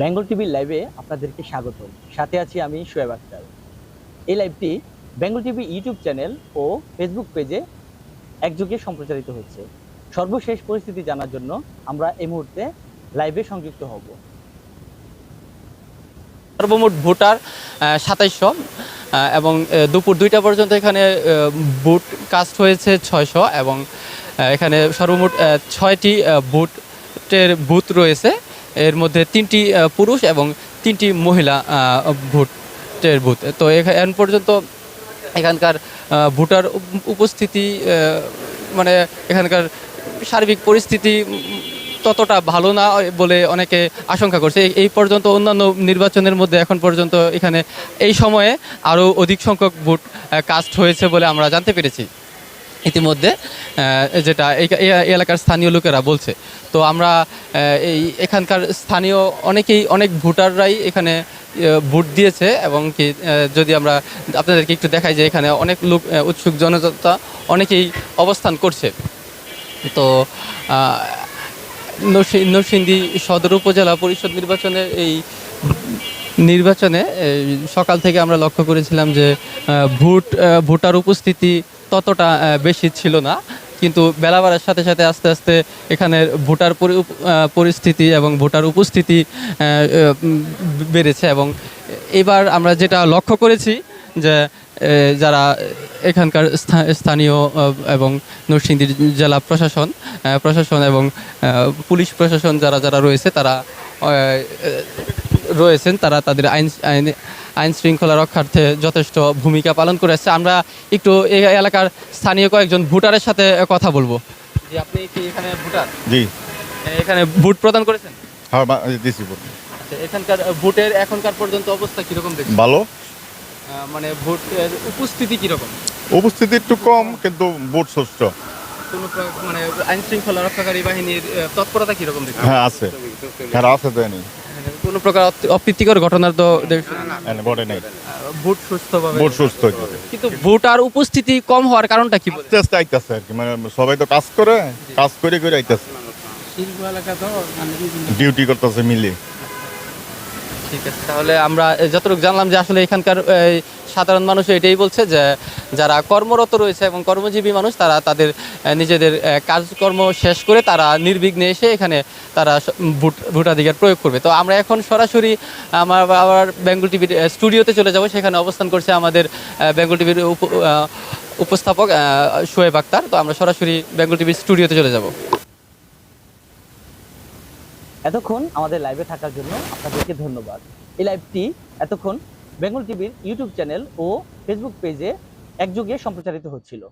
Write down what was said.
বেঙ্গল টিভির লাইভে আপনাদেরকে স্বাগত সাথে আছি আমি শোয়েব আক্তার। এই লাইভটি বেঙ্গল টিভি ইউটিউব চ্যানেল ও ফেসবুক পেজে একযোগে সম্প্রচারিত হচ্ছে। সর্বশেষ পরিস্থিতি জানার জন্য আমরা এই মুহূর্তে লাইভে সংযুক্ত হব। সর্বমোট ভোটার সাতাইশশো এবং দুপুর দুইটা পর্যন্ত এখানে বুট কাস্ট হয়েছে ছয়শো এবং এখানে সর্বমোট ছয়টি বুটের বুথ রয়েছে। এর মধ্যে তিনটি পুরুষ এবং তিনটি মহিলা ভোটের বুথ। তো এখা- এখন পর্যন্ত এখানকার ভোটার উপস্থিতি মানে এখানকার সার্বিক পরিস্থিতি ততটা ভালো না বলে অনেকে আশঙ্কা করছে। এই পর্যন্ত অন্যান্য নির্বাচনের মধ্যে এখন পর্যন্ত এখানে এই সময়ে আরও অধিক সংখ্যক ভোট কাস্ট হয়েছে বলে আমরা জানতে পেরেছি। ইতিমধ্যে যেটা এই এলাকার স্থানীয় লোকেরা বলছে। তো আমরা এই এখানকার স্থানীয় অনেকেই, অনেক ভোটাররাই এখানে ভোট দিয়েছে এবং কি যদি আমরা আপনাদেরকে একটু দেখাই যে এখানে অনেক লোক উৎসুক জনতা অনেকেই অবস্থান করছে। তো নরসিংদী সদর উপজেলা পরিষদ নির্বাচনের এই নির্বাচনে সকাল থেকে আমরা লক্ষ্য করেছিলাম যে ভোট ভোটার উপস্থিতি ততটা বেশি ছিল না। কিন্তু বেলা বাড়ার সাথে সাথে আস্তে আস্তে এখানের ভোটার পরিস্থিতি এবং ভোটার উপস্থিতি বেড়েছে এবং এবার আমরা যেটা লক্ষ্য করেছি যে যারা এখানকার স্থানীয় এবং নরসিংদী জেলা প্রশাসন প্রশাসন এবং পুলিশ প্রশাসন যারা যারা রয়েছে তারা রয়েছেন, তারা তাদের আইন আইন আইন শৃঙ্খলা রক্ষার্থে যথেষ্ট ভূমিকা পালন করেছে আমরা একটু এই এলাকার স্থানীয় কয়েকজন ভোটারের সাথে কথা বলব। যে আপনি কি এখানে ভোটার? জি। এখানে ভোট প্রদান করেছেন? হ্যাঁ দিছি ভোট। আচ্ছা এখানকার ভোটের এখনকার পর্যন্ত অবস্থা কীরকম দেখছেন? ভালো। মানে ভোটের উপস্থিতি কীরকম? উপস্থিতি একটু কম কিন্তু ভোট সুস্থ কোনো মানে আইন শৃঙ্খলা রক্ষাকারী বাহিনীর তৎপরতা কীরকম দেখছেন? হ্যাঁ আছে। হ্যাঁ আছে তো এনে। মানে কোনো প্রকার অপ্রীতিকর ঘটনার তো এনে ভোটে নেই। আহ, ভোট সুস্থভাবে ভোট সুস্থ কিন্তু ভোটার উপস্থিতি কম হওয়ার কারণটা কি আস্তে আস্তে আইতেছে আর কি মানে সবাই তো কাজ করে কাজ করে করে আইতেছে। ডিউটি করতেছে মিলে। ঠিক আছে তাহলে আমরা যতটুকু জানলাম যে আসলে এখানকার এই, সাধারণ মানুষ এটাই বলছে যে যারা কর্মরত রয়েছে এবং কর্মজীবী মানুষ, তারা তাদের নিজেদের কাজকর্ম শেষ করে তারা নির্বিঘ্নে এসে এখানে তারা ভোট, ভোটাধিকার প্রয়োগ করবে। তো আমরা এখন সরাসরি আমার, আবার বেঙ্গল টিভির স্টুডিওতে চলে যাব। সেখানে অবস্থান করছে আমাদের বেঙ্গল টিভির উপ- উপস্থাপক শোয়েব আক্তার। তো আমরা সরাসরি বেঙ্গল টিভির স্টুডিওতে চলে যাব। এতক্ষণ আমাদের লাইভে থাকার জন্য আপনাদেরকে ধন্যবাদ। এই লাইভটি এতক্ষণ বেঙ্গল টিভির ইউটিউব চ্যানেল ও ফেসবুক পেজে একযোগে সম্প্রচারিত হচ্ছিল।